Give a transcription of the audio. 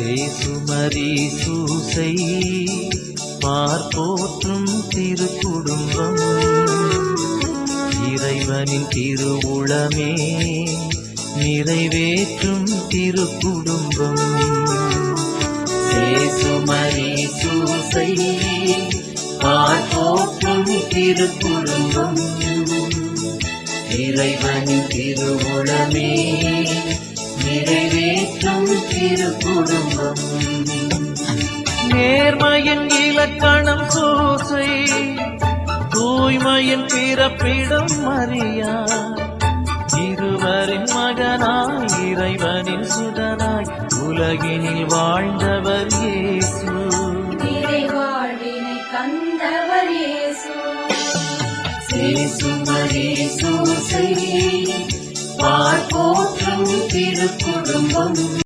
சேசுமரி சூசை பார்ப்போற்றும் திருக்குடும்பம். இறைவனின் திருவுளமே நிறைவேற்றும் திருக்குடும்பம். சேசுமரி சூசை பார்ப்போற்றும் திரு குடும்பம் இறைவனின் திருவுளமே நிறைவேற்றும் திருக்குடும்பம் நேர்மையின் இலக்கணம் சூசை தூய்மையின் பிறப்பிடம் மரியா இருவரின் மகனாய் இறைவனின் சுடனாய் உலகினில் வாழ்ந்தவர் இயேசு. தந்தவர் இயேசு. பார்ப்போற்றும் திருக்குடும்பம்.